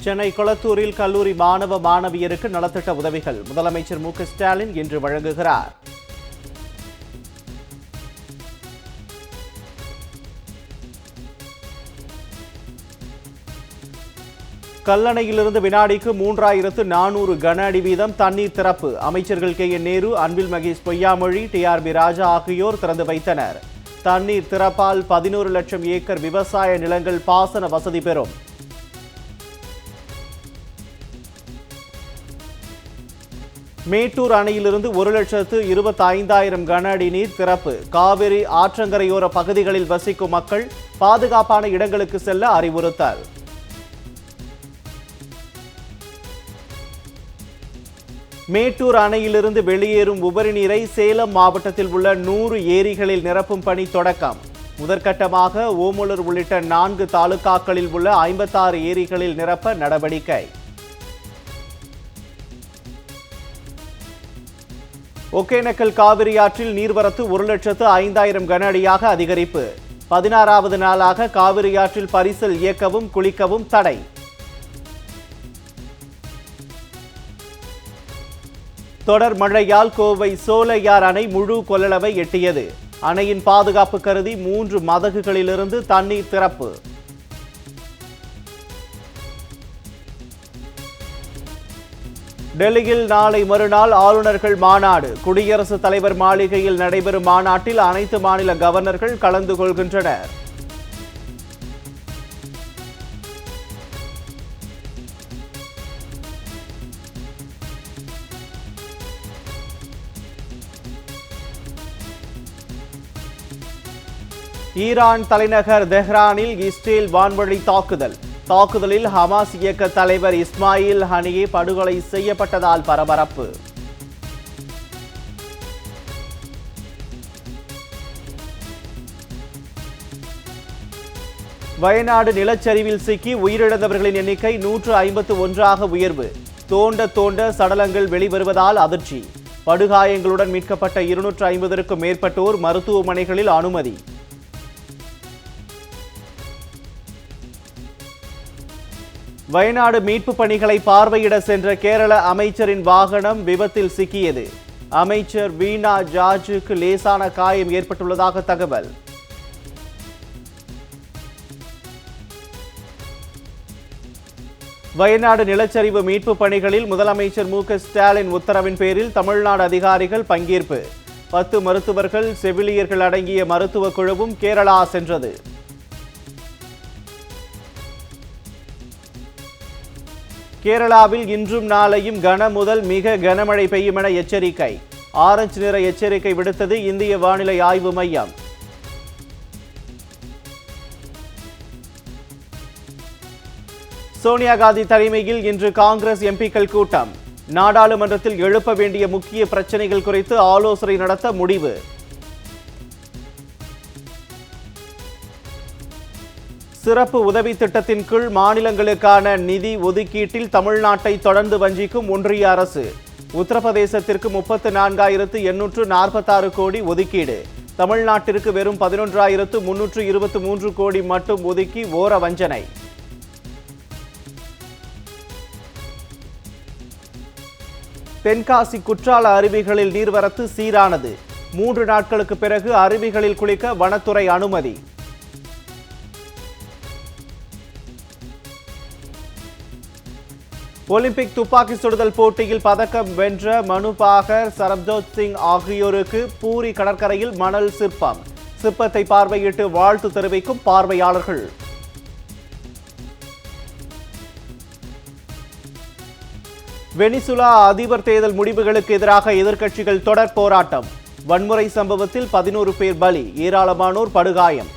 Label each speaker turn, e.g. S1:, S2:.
S1: சென்னை கொளத்தூரில் கல்லூரி மாணவ மாணவியருக்கு நலத்திட்ட உதவிகள். முதலமைச்சர் மு ஸ்டாலின் இன்று வழங்குகிறார். கல்லணையிலிருந்து வினாடிக்கு மூன்றாயிரத்து நானூறு கன அடி வீதம் தண்ணீர் திறப்பு. அமைச்சர்கள் K. N. Nehru Anbil Mahesh Poyyamozhi TRB Raja ஆகியோர் திறந்து வைத்தனர். தண்ணீர் திறப்பால் பதினோரு லட்சம் ஏக்கர் விவசாய நிலங்கள் பாசன வசதி பெறும். மேட்டூர் அணையிலிருந்து ஒரு லட்சத்து இருபத்தைந்தாயிரம் கன அடி நீர் திறப்பு. காவிரி ஆற்றங்கரையோர பகுதிகளில் வசிக்கும் மக்கள் பாதுகாப்பான இடங்களுக்கு செல்ல அறிவுறுத்தல். மேட்டூர் அணையிலிருந்து வெளியேறும் உபரி நீரை சேலம் மாவட்டத்தில் உள்ள நூறு ஏரிகளில் நிரப்பும் பணி தொடக்கம். முதற்கட்டமாக ஓமலூர் உள்ளிட்ட நான்கு தாலுகாக்களில் உள்ள ஐம்பத்தாறு ஏரிகளில் நிரப்ப நடவடிக்கை. ஒகேனக்கல் காவிரி ஆற்றில் நீர்வரத்து ஒரு லட்சத்து ஐந்தாயிரம் கன அடியாக அதிகரிப்பு. பதினாறாவது நாளாக காவிரி ஆற்றில் பரிசல் இயக்கவும் குளிக்கவும் தடை. தொடர் மழையால் கோவை சோலையார் அணை முழு கொள்ளளவை எட்டியது. அணையின் பாதுகாப்பு கருதி மூன்று மதகுகளிலிருந்து தண்ணீர் திறப்பு. டெல்லியில் நாளை மறுநாள் ஆளுநர்கள் மாநாடு. குடியரசுத் தலைவர் மாளிகையில் நடைபெறும் மாநாட்டில் அனைத்து மாநில கவர்னர்கள் கலந்து கொள்கின்றனர். ஈரான் தலைநகர் தெஹ்ரானில் இஸ்ரேல் வான்வழி தாக்குதல். தாக்குதலில் ஹமாஸ் இயக்க தலைவர் இஸ்மாயில் ஹனியே படுகொலை செய்யப்பட்டதால் பரபரப்பு. வயநாடு நிலச்சரிவில் சிக்கி உயிரிழந்தவர்களின் எண்ணிக்கை நூற்று ஐம்பத்து ஒன்றாக உயர்வு. தோண்ட தோண்ட சடலங்கள் வெளிவருவதால் அதிர்ச்சி. படுகாயங்களுடன் மீட்கப்பட்ட இருநூற்று ஐம்பதற்கும் மேற்பட்டோர் மருத்துவமனைகளில் அனுமதி. வயநாடு மீட்பு பணிகளை பார்வையிட சென்ற கேரள அமைச்சரின் வாகனம் விபத்தில் சிக்கியது. அமைச்சர் வீணா ஜார்ஜுக்கு லேசான காயம் ஏற்பட்டுள்ளதாக தகவல். வயநாடு நிலச்சரிவு மீட்பு பணிகளில் முதலமைச்சர் மு க ஸ்டாலின் உத்தரவின் பேரில் தமிழ்நாடு அதிகாரிகள் பங்கேற்பு. பத்து மருத்துவர்கள் செவிலியர்கள் அடங்கிய மருத்துவ குழுவும் கேரளா சென்றது. கேரளாவில் இன்றும் நாளையும் கன முதல் மிக கனமழை பெய்யும் என எச்சரிக்கை. ஆரஞ்சு நிற எச்சரிக்கை விடுத்தது இந்திய வானிலை ஆய்வு மையம். சோனியா காந்தி தலைமையில் இன்று காங்கிரஸ் எம்பிக்கள் கூட்டம். நாடாளுமன்றத்தில் எழுப்ப வேண்டிய முக்கிய பிரச்சனைகள் குறித்து ஆலோசனை நடத்த முடிவு. சிறப்பு உதவி திட்டத்தின் கீழ் மாநிலங்களுக்கான நிதி ஒதுக்கீட்டில் தமிழ்நாட்டை தொடர்ந்து வஞ்சிக்கும் ஒன்றிய அரசு. உத்தரப்பிரதேசத்திற்கு முப்பத்து நான்காயிரத்து எண்ணூற்று நாற்பத்தாறு கோடி ஒதுக்கீடு. தமிழ்நாட்டிற்கு வெறும் பதினொன்றாயிரத்து முன்னூற்று இருபத்து மூன்று கோடி மட்டும் ஒதுக்கி ஓர வஞ்சனை. தென்காசி குற்றால அருவிகளில் நீர்வரத்து சீரானது. மூன்று நாட்களுக்கு பிறகு அருவிகளில் குளிக்க வனத்துறை அனுமதி. ஒலிம்பிக் துப்பாக்கி சுடுதல் போட்டியில் பதக்கம் வென்ற மனு பாகர் சரப்ஜோத் சிங் ஆகியோருக்கு பூரி கடற்கரையில் மணல் சிற்பம். சிற்பத்தை பார்வையிட்டு வாழ்த்து தெரிவிக்கும் பார்வையாளர்கள். வெனிசுலா அதிபர் தேர்தல் முடிவுகளுக்கு எதிராக எதிர்க்கட்சிகள் தொடர் போராட்டம். வன்முறை சம்பவத்தில் பதினோரு பேர் பலி ஏராளமானோர் படுகாயம்.